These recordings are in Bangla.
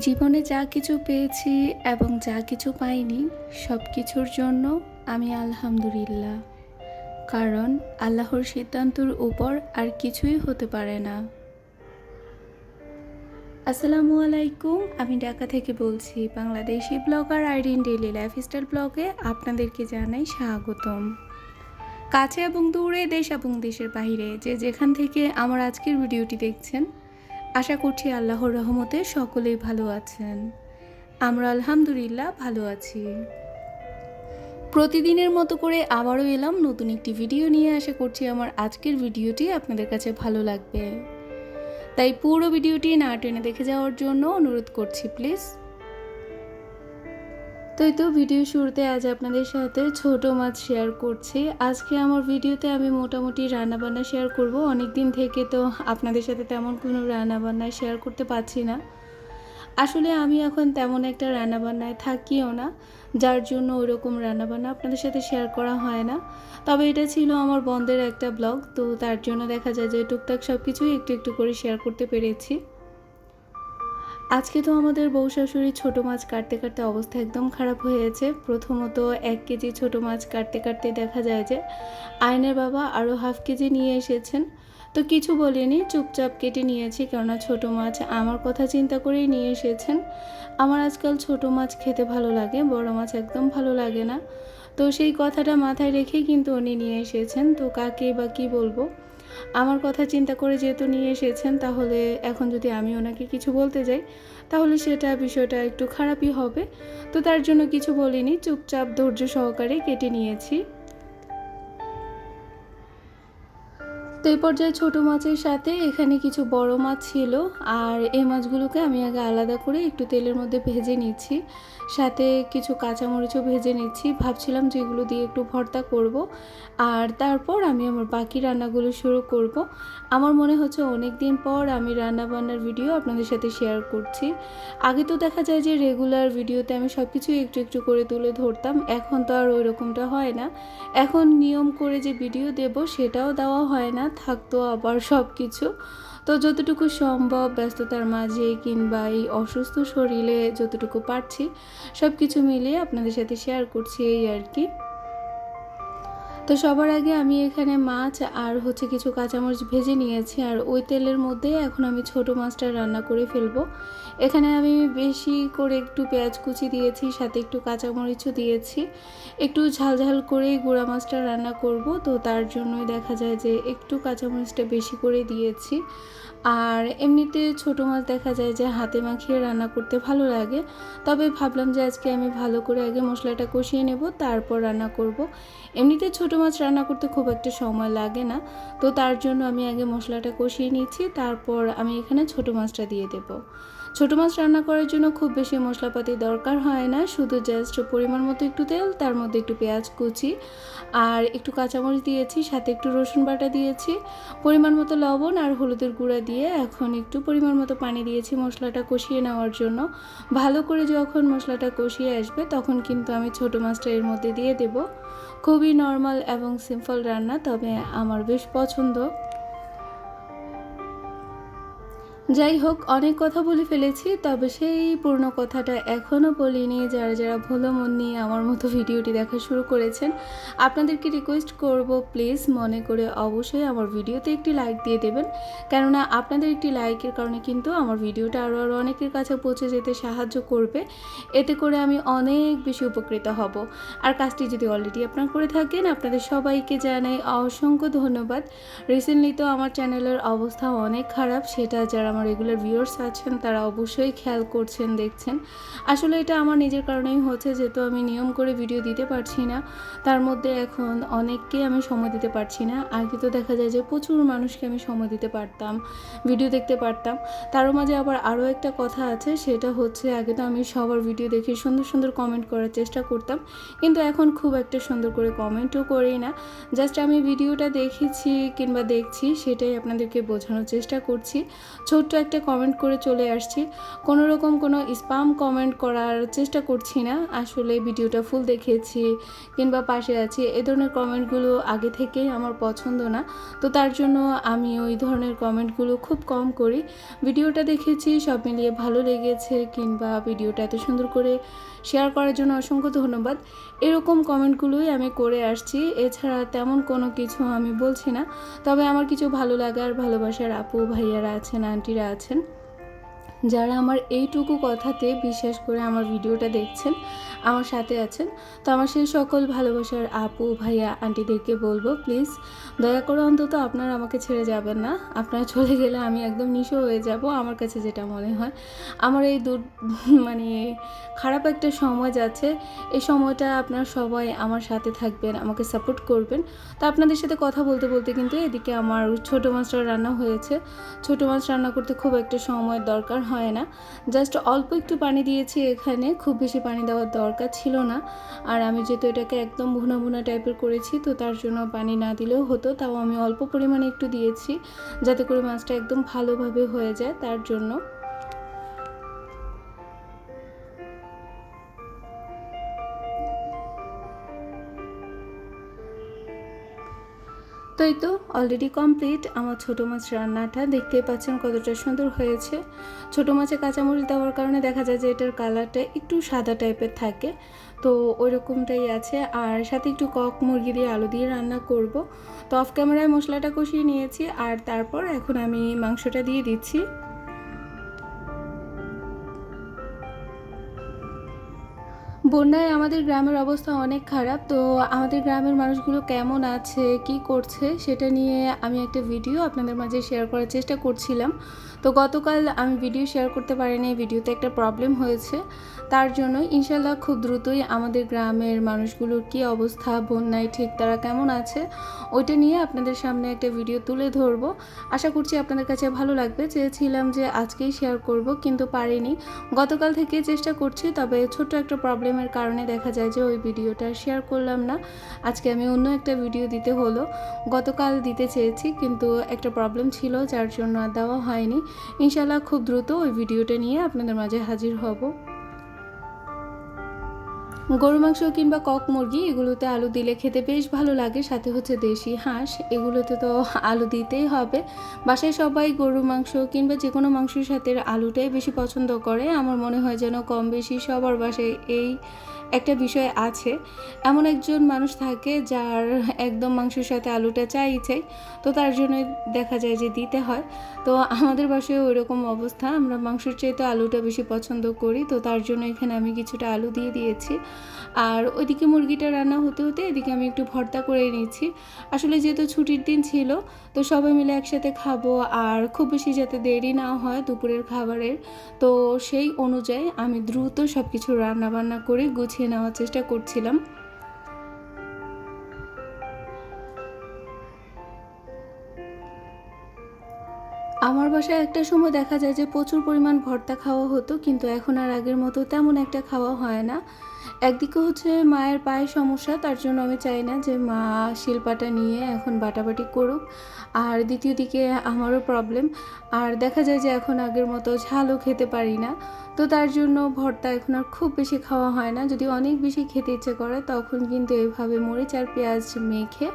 জীবনে যা কিছু পেয়েছি এবং যা কিছু পাইনি সব কিছুর জন্য আমি আলহামদুলিল্লাহ। কারণ আল্লাহর সিদ্ধান্তর উপর আর কিছুই হতে পারে না। আসসালামু আলাইকুম, আমি ঢাকা থেকে বলছি, Bangladeshi blogger Irin daily lifestyle ব্লগে আপনাদেরকে জানাই স্বাগতম। কাছে এবং দূরে, দেশ এবং দেশের বাইরে, যে যেখান থেকে আমার আজকের ভিডিওটি দেখছেন আশা করছি আল্লাহর রহমতে সকলেই ভালো আছেন। আমরা আলহামদুলিল্লাহ ভালো আছি। প্রতিদিনের মতো করে আবারও এলাম নতুন একটি ভিডিও নিয়ে। আশা করছি আমার আজকের ভিডিওটি আপনাদের কাছে ভালো লাগবে। তাই পুরো ভিডিওটি না টেনে দেখে যাওয়ার জন্য অনুরোধ করছি, প্লিজ। তো এই তো ভিডিও শুরুতে আজ আপনাদের সাথে ছোট মাছ শেয়ার করছি। আজকে আমার ভিডিওতে আমি মোটামুটি রান্নাবান্না শেয়ার করব। অনেক দিন থেকে তো আপনাদের সাথে তেমন কোনো রান্নাবান্না শেয়ার করতে পারছি না। আসলে আমি এখন তেমন একটা রান্নাবান্নায় থাকিও না, যার জন্য ওইরকম রান্নাবান্না আপনাদের সাথে শেয়ার করা হয় না। তবে এটা ছিল আমার বন্ধের একটা ব্লগ তো তার জন্য দেখা যায় যে টুকটাক সব কিছুই একটু একটু করে শেয়ার করতে পেরেছি। আজকে তো আমাদের বউ শাশুড়ি ছোটো মাছ কাটতে কাটতে অবস্থা একদম খারাপ হয়েছে প্রথমত এক কেজি ছোটো মাছ কাটতে কাটতে দেখা যায় যে আয়নের বাবা আরও হাফ কেজি নিয়ে এসেছেন। তো কিছু বলিনি, চুপচাপ কেটে নিয়েছি কেননা ছোটো মাছ আমার কথা চিন্তা করেই নিয়ে এসেছেন। আমার আজকাল ছোটো মাছ খেতে ভালো লাগে, বড় মাছ একদম ভালো লাগে না। তো সেই কথাটা মাথায় রেখেই কিন্তু উনি নিয়ে এসেছেন। তো কাকে বা কী বলব? আমার কথা চিন্তা করে যেহেতু নিয়ে এসেছেন, তাহলে এখন যদি আমি ওনাকে কিছু বলতে যাই, তাহলে সেটা বিষয়টা একটু খারাপই হবে। তো তার জন্য কিছু বলিনি, চুপচাপ ধৈর্য সহকারে কেটে নিয়েছি। তো এই পর্যায়ে ছোটো মাছের সাথে এখানে কিছু বড় মাছ ছিল আর এই মাছগুলোকে আমি আগে আলাদা করে একটু তেলের মধ্যে ভেজে নিচ্ছি। সাথে কিছু কাঁচামরিচও ভেজে নিচ্ছি। ভাবছিলাম যে এগুলো দিয়ে একটু ভর্তা করব। আর তারপর আমি আমার বাকি রান্নাগুলো শুরু করব। আমার মনে হচ্ছে অনেক দিন পর আমি রান্না বান্নার ভিডিও আপনাদের সাথে শেয়ার করছি। আগে তো দেখা যায় যে রেগুলার ভিডিওতে আমি সব কিছুই একটু একটু করে তুলে ধরতাম। এখন তো আর ওই রকমটা হয় না। এখন নিয়ম করে যে ভিডিও দেব সেটাও দেওয়া হয় না। থাকতো আবার সব কিছু তো যতটুকু সম্ভব ব্যস্ততার মাঝে কিংবা এই অসুস্থ শরীরে যতটুকু পারছি সব কিছু মিলিয়ে আপনাদের সাথে শেয়ার করছি এই আর কি। তো সবার আগে আমি এখানে মাছ আর হচ্ছে কিছু কাঁচামরিচ ভেজে নিয়েছি, আর ওই তেলের মধ্যে এখন আমি ছোট মাছটা রান্না করে ফেলব। এখানে আমি বেশি করে একটু পেঁয়াজ কুচি দিয়েছি, সাথে একটু কাঁচামরিচও দিয়েছি। একটু ঝাল ঝাল করেই গুঁড়া মাছটা রান্না করব, তো তার জন্যই দেখা যায় যে একটু কাঁচামরিচটা বেশি করে দিয়েছি। আর এমনিতে ছোটো মাছ দেখা যায় যে হাতে মাখিয়ে রান্না করতে ভালো লাগে। তবে ভাবলাম যে আজকে আমি ভালো করে আগে মশলাটা কষিয়ে নেব, তারপর রান্না করব। এমনিতে ছোটো মাছ রান্না করতে খুব একটা সময় লাগে না। তো তার জন্য আমি আগে মশলাটা কষিয়ে নিচ্ছি, তারপর আমি এখানে ছোটো মাছটা দিয়ে দেবো। ছোটো মাছ রান্না করার জন্য খুব বেশি মশলাপাতি দরকার হয় না, শুধু জাস্ট পরিমাণ মতো একটু তেল, তার মধ্যে একটু পেঁয়াজ কুচি আর একটু কাঁচামরিচ দিয়েছি, সাথে একটু রসুন বাটা দিয়েছি, পরিমাণ মতো লবণ আর হলুদের গুঁড়া দিয়ে এখন একটু পরিমাণ মতো পানি দিয়েছি মশলাটা কষিয়ে নেওয়ার জন্য। ভালো করে যখন মশলাটা কষিয়ে আসবে তখন কিন্তু আমি ছোটো মাছটা এর মধ্যে দিয়ে দেব। খুবই নর্মাল এবং সিম্পল রান্না, তবে আমার বেশ পছন্দ। যাই হোক, অনেক কথা বলে ফেলেছি, তবে সেই পূর্ণ কথাটা এখনও বলিনি, যারা যারা ভুলো মন নিয়ে আমার মতো ভিডিওটি দেখা শুরু করেছেন, আপনাদেরকে রিকোয়েস্ট করব প্লিজ মনে করে অবশ্যই আমার ভিডিওতে একটি লাইক দিয়ে দেবেন। কেননা, আপনাদের একটি লাইকের কারণে কিন্তু আমার ভিডিওটা আরও আরও অনেকের কাছে পৌঁছে যেতে সাহায্য করবে। এতে করে আমি অনেক বেশি উপকৃত হব। আর কাজটি যদি অলরেডি আপনার করে থাকেন, আপনাদের সবাইকে জানাই অসংখ্য ধন্যবাদ। রিসেন্টলি তো আমার চ্যানেলের অবস্থা অনেক খারাপ, সেটা যারা আমার রেগুলার ভিউয়ার্স আছেন, তারা অবশ্যই খেয়াল করছেন, দেখছেন। আসলে এটা আমার নিজের কারণেই হচ্ছে, যেহেতু আমি নিয়ম করে ভিডিও দিতে পারছি না, তার মধ্যে এখন অনেককে আমি সময় দিতে পারছি না। আগে তো দেখা যায় যে প্রচুর মানুষকে আমি সময় দিতে পারতাম ভিডিও দেখতে পারতাম। তারও মাঝে আবার আরও একটা কথা আছে, সেটা হচ্ছে আগে তো আমি সবার ভিডিও দেখে সুন্দর সুন্দর কমেন্ট করার চেষ্টা করতাম, কিন্তু এখন খুব একটা সুন্দর করে কমেন্টও করি না। জাস্ট আমি ভিডিওটা দেখেছি কিংবা দেখছি, সেটাই আপনাদেরকে বোঝানোর চেষ্টা করছি। ছোট ছোট্ট একটা কমেন্ট করে চলে আসছি। কোনো রকম কোনো স্পাম কমেন্ট করার চেষ্টা করছি না। আসলে ভিডিওটা ফুল দেখেছি কিংবা পাশে আছি, এ ধরনের কমেন্টগুলো আগে থেকেই আমার পছন্দ না। তো তার জন্য আমি ওই ধরনের কমেন্টগুলো খুব কম করি। ভিডিওটা দেখেছি, সব মিলিয়ে ভালো লেগেছে কিংবা ভিডিওটা এত সুন্দর করে শেয়ার করার জন্য অসংখ্য ধন্যবাদ। এরকম কমেন্টগুলোই আমি করে আসছি। এছাড়া তেমন কোনো কিছু আমি বলছি না। তবে আমার কিছু ভালো লাগার, ভালোবাসার আপু ভাইয়ারা আছেন, আন্টিরা আছেন। যারা আমার এইটুকু কথাতে বিশ্বাস করে আমার ভিডিওটা দেখছেন, আমার সাথে আছেন, তো আমার সেই সকল ভালোবাসার আপু, ভাইয়া, আন্টিদেরকে বলব প্লিজ দয়া করে অন্তত আপনারা আমাকে ছেড়ে যাবেন না। আপনারা চলে গেলে আমি একদম নিশো হয়ে যাব, আমার কাছে যেটা মনে হয়। আমার এই দূর মানে খারাপ একটা সময় যাচ্ছে, এই সময়টা আপনারা সবাই আমার সাথে থাকবেন, আমাকে সাপোর্ট করবেন। তো আপনাদের সাথে কথা বলতে বলতে কিন্তু এদিকে আমার ছোটো মাছটা রান্না হয়েছে। ছোটো মাছ রান্না করতে খুব একটা সময়ের দরকার হয় না। জাস্ট অল্প একটু পানি দিয়েছি এখানে, খুব বেশি পানি দেওয়ার দরকার ছিল না। আর আমি যেহেতু এটাকে একদম ভুনা ভুনা টাইপের করেছি, তো তার জন্য পানি না দিলেও হতো, তাও আমি অল্প পরিমাণে একটু দিয়েছি, যাতে করে মাছটা একদম ভালোভাবে হয়ে যায়, তার জন্য। তো এই তো? অলরেডি কমপ্লিট আমার ছোটো মাছ রান্নাটা দেখতেই পাচ্ছেন কতটা সুন্দর হয়েছে। ছোটো মাছে কাঁচামরিচ দেওয়ার কারণে দেখা যায় যে এটার কালারটা একটু সাদা টাইপের থাকে। তো ওই রকমটাই আছে। আর সাথে একটু কক মুরগি দিয়ে আলু দিয়ে রান্না করব। তো অফ ক্যামেরায় মশলাটা কষিয়ে নিয়েছি। আর তারপর এখন আমি মাংসটা দিয়ে দিচ্ছি। বন্যায় আমাদের গ্রামের অবস্থা অনেক খারাপ, তো আমাদের গ্রামের মানুষগুলো কেমন আছে, কি করছে সেটা নিয়ে আমি একটা ভিডিও আপনাদের মাঝে শেয়ার করার চেষ্টা করছিলাম। তো গতকাল আমি ভিডিও শেয়ার করতে পারিনি ভিডিওতে একটা প্রবলেম হয়েছে। তার জন্য ইনশাল্লাহ খুব দ্রুতই আমাদের গ্রামের মানুষগুলোর কি অবস্থা, বন্যায় ঠিক, তারা কেমন আছে, ওইটা নিয়ে আপনাদের সামনে একটা ভিডিও তুলে ধরবো। আশা করছি আপনাদের কাছে ভালো লাগবে, চেয়েছিলাম যে আজকেই শেয়ার করব, কিন্তু পারিনি। গতকাল থেকে চেষ্টা করছি, তবে ছোট্ট একটা প্রবলেমের কারণে দেখা যায় যে ওই ভিডিওটা শেয়ার করলাম না। আজকে আমি অন্য একটা ভিডিও দিতে হলো। গতকাল দিতে চেয়েছি, কিন্তু একটা প্রবলেম ছিল, যার জন্য আর দেওয়া হয়নি। ইনশাল্লাহ খুব দ্রুত ওই ভিডিওটা নিয়ে আপনাদের মাঝে হাজির হব। গরু মাংস কিংবা কক মুরগি এগুলোতে আলু দিলে খেতে বেশ ভালো লাগে, সাথে হচ্ছে দেশি হাঁস। এগুলোতে তো আলু দিতেই হবে। বাসায় সবাই গরু মাংস কিংবা যে কোনো মাংসের সাথে আলুটাই বেশি পছন্দ করে। আমার মনে হয় যেন কম বেশি সবার বাসায় এই একটা বিষয় আছে, এমন একজন মানুষ থাকে যার একদম মাংসের সাথে আলুটা চাই চাই তো তার জন্য দেখা যায় যে দিতে হয়। তো আমাদের বাসায় ওই রকম অবস্থা, আমরা মাংসের চাইতে আলুটা বেশি পছন্দ করি, তো তার জন্য এখানে আমি কিছুটা আলু দিয়ে দিয়েছি। আর ওইদিকে মুরগিটা রান্না হতে হতে এদিকে আমি একটু ভর্তা করে নিচ্ছি আসলে যেহেতু ছুটির দিন ছিল, তো সবাই মিলে একসাথে খাব, আর খুব বেশি যাতে দেরি না হয় দুপুরের খাবারের, তো সেই অনুযায়ী আমি দ্রুত সব কিছু রান্না বান্না করে গুছিয়ে নেওয়ার চেষ্টা করছিলাম। আমার বাসায় একটা সময় দেখা যায় যে প্রচুর পরিমাণ ভর্তা খাওয়া হতো, কিন্তু এখন আর আগের মতো তেমন একটা খাওয়া হয় না। একদিকে হচ্ছে মায়ের পায়ের সমস্যা, তার জন্য আমি চাই না যে মা শিল্পাটা নিয়ে এখন বাটাবাটি করুক। আর দ্বিতীয় দিকে আমারও প্রবলেম আর দেখা যায় যে এখন আগের মতো ঝালও খেতে পারি না। তো তার জন্য ভর্তা এখন আর খুব বেশি খাওয়া হয় না। যদি অনেক বেশি খেতে ইচ্ছে করে, তখন কিন্তু এভাবে মরিচ আর পেঁয়াজ মেখে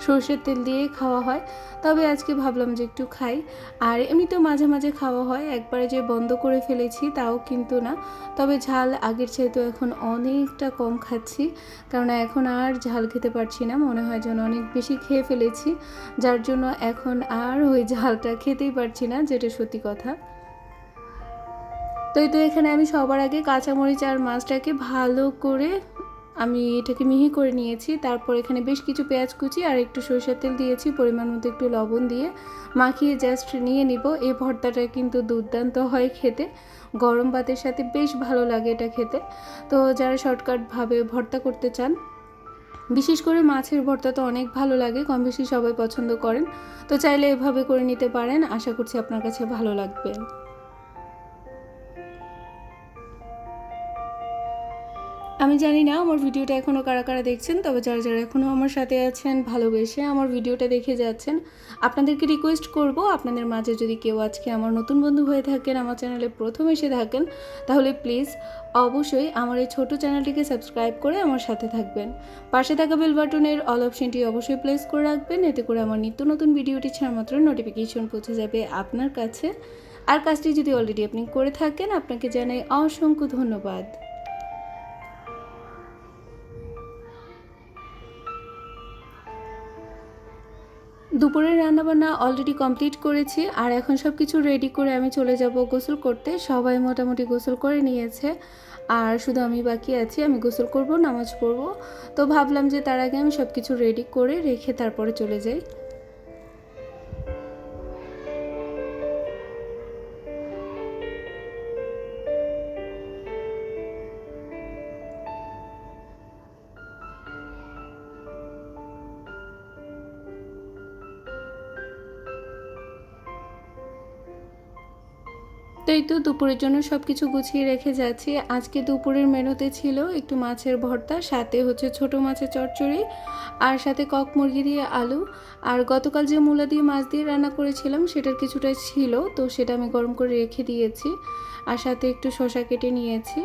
সর্ষের তেল দিয়ে খাওয়া হয়। তবে আজকে ভাবলাম যে একটু খাই। আর এমনিতেও মাঝে মাঝে খাওয়া হয়। একবারে যে বন্ধ করে ফেলেছি তাও কিন্তু না। তবে ঝাল আগের চাইতে এখন অনেকটা কম খাচ্ছি। কারণ এখন আর ঝাল খেতে পারছি না। মনে হয় যেন অনেক বেশি খেয়ে ফেলেছি। যার জন্য এখন আর ওই ঝালটা খেতেই পারছি না, যেটা সত্যি কথা। তো এই তো এখানে আমি সবার আগে কাঁচামরিচ আর মাছটাকে ভালো করে আমি এটাকে মিহি করে নিয়েছি। তারপর এখানে বেশ কিছু পেঁয়াজ কুচি আর একটু সরষের তেল দিয়েছি, পরিমাণ মতো একটু লবণ দিয়ে। মাখিয়ে জাস্ট নিয়ে নিব। এই ভর্তাটা কিন্তু দুর্দান্ত হয় খেতে। গরম ভাতের সাথে বেশ ভালো লাগে এটা খেতে। তো যারা শর্টকাটভাবে ভর্তা করতে চান, বিশেষ করে মাছের ভর্তা তো অনেক ভালো লাগে কম বেশি সবাই পছন্দ করেন। তো চাইলে এভাবে করে নিতে পারেন। আশা করছি আপনার কাছে ভালো লাগবে। আমি জানি না আমার ভিডিওটা এখনও কারা কারা দেখছেন, তবে যারা যারা এখনও আমার সাথে আছেন, ভালোবেসে আমার ভিডিওটা দেখে যাচ্ছেন, আপনাদেরকে রিকোয়েস্ট করব, আপনাদের মাঝে যদি কেউ আজকে আমার নতুন বন্ধু হয়ে থাকেন, আমার চ্যানেলে প্রথম এসে থাকেন, তাহলে প্লিজ অবশ্যই আমার এই ছোট চ্যানেলটিকে সাবস্ক্রাইব করে আমার সাথে থাকবেন। পাশে থাকা বেল বাটনের অল অপশনটি অবশ্যই প্লেস করে রাখবেন, এতে করে আমার নিত্য নতুন ভিডিওটি ছাড়া মাত্র নোটিফিকেশন পৌঁছে যাবে আপনার কাছে। আর কাজটি যদি অলরেডি আপনি করে থাকেন, আপনাকে জানাই অসংখ্য ধন্যবাদ। দুপুরের রান্নাবান্না অলরেডি কমপ্লিট করেছি, আর এখন সব কিছু রেডি করে আমি চলে যাব গোসল করতে। সবাই মোটামুটি গোসল করে নিয়েছে, আর শুধু আমি বাকি আছি, আমি গোসল করব, নামাজ পড়ব। তো ভাবলাম যে তার আগে আমি সব কিছু রেডি করে রেখে তারপরে চলে যাই। তো এই তো দুপুরের জন্য সব কিছু গুছিয়ে রেখে যাচ্ছি। আজকে দুপুরের মেনুতে ছিল একটু মাছের ভর্তা, সাথে হচ্ছে ছোট মাছের চচ্চড়ি আর সাথে কক মুরগি দিয়ে আলু। আর গতকাল যে মূলা দিয়ে মাছ দিয়ে রান্না করেছিলাম, সেটার কিছুটা ছিল, তো সেটা আমি গরম করে রেখে দিয়েছি আর সাথে একটু শশা কেটে নিয়েছি।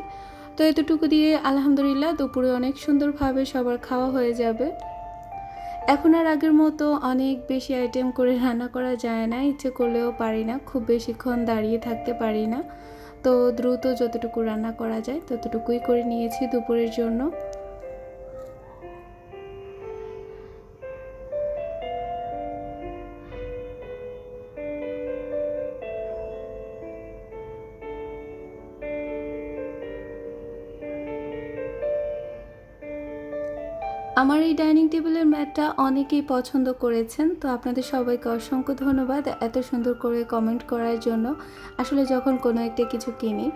তো এতটুকু দিয়ে আলহামদুলিল্লাহ, দুপুরে অনেক সুন্দরভাবে সবার খাওয়া হয়ে যাবে। এখন আর আগের মতো অনেক বেশি আইটেম করে রান্না করা যায় না, ইচ্ছে করলেও পারি না, খুব বেশিক্ষণ দাঁড়িয়ে থাকতে পারি না। তো দ্রুত যতটুকু রান্না করা যায় ততটুকুই করে নিয়েছি দুপুরের জন্য। আমার এই ডাইনিং টেবিলের ম্যাটটা অনেকেই পছন্দ করেছেন, তো আপনাদের সবাইকে অসংখ্য ধন্যবাদ এত সুন্দর করে কমেন্ট করার জন্য। আসলে যখন কোনো একটা কিছু কিনি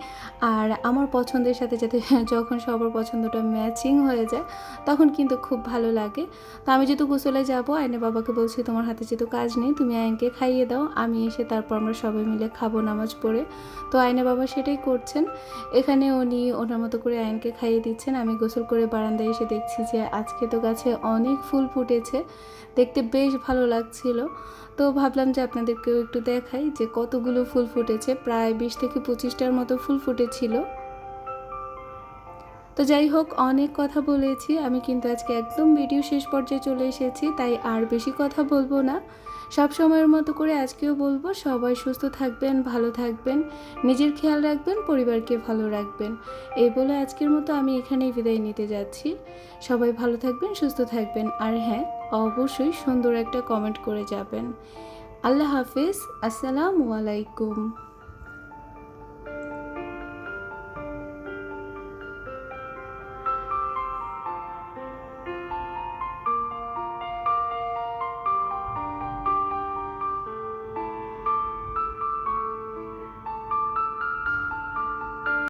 আর আমার পছন্দের সাথে যাতে যখন সবার পছন্দটা ম্যাচিং হয়ে যায়, তখন কিন্তু খুব ভালো লাগে। তো আমি যেহেতু গোসলে যাব আইনের বাবাকে বলছি তোমার হাতে যেহেতু কাজ নেই, তুমি আইনকে খাইয়ে দাও, আমি এসে তারপর আমরা সবাই মিলে খাব নামাজ পড়ে। তো আইনে বাবা সেটাই করছেন। এখানে উনি ওনার মতো করে আইনকে খাইয়ে দিচ্ছেন। আমি গোসল করে বারান্দায় এসে দেখছি যে আজকে তো গাছে অনেক ফুল ফুটেছে। দেখতে বেশ ভালো লাগছিল। তো ভাবলাম যে আপনাদেরকেও একটু দেখাই যে কতগুলো ফুল ফুটেছে। প্রায় বিশ থেকে পঁচিশটার মতো ফুল ফুটেছিল। তো যাই হোক, অনেক কথা বলেছি। আমি কিন্তু আজকে একদম ভিডিও শেষ পর্যায়ে চলে এসেছি, তাই আর বেশি কথা বলব না। সব সময়ের মতো করে আজকেও বলব, সবাই সুস্থ থাকবেন, ভালো থাকবেন, নিজের খেয়াল রাখবেন, পরিবারকে ভালো রাখবেন। এই বলে আজকের মতো আমি এখানেই বিদায় নিতে যাচ্ছি। সবাই ভালো থাকবেন, সুস্থ থাকবেন, আর হ্যাঁ অবশ্যই সুন্দর একটা কমেন্ট করে যাবেন। আল্লাহ হাফিজ, আসসালামু আলাইকুম।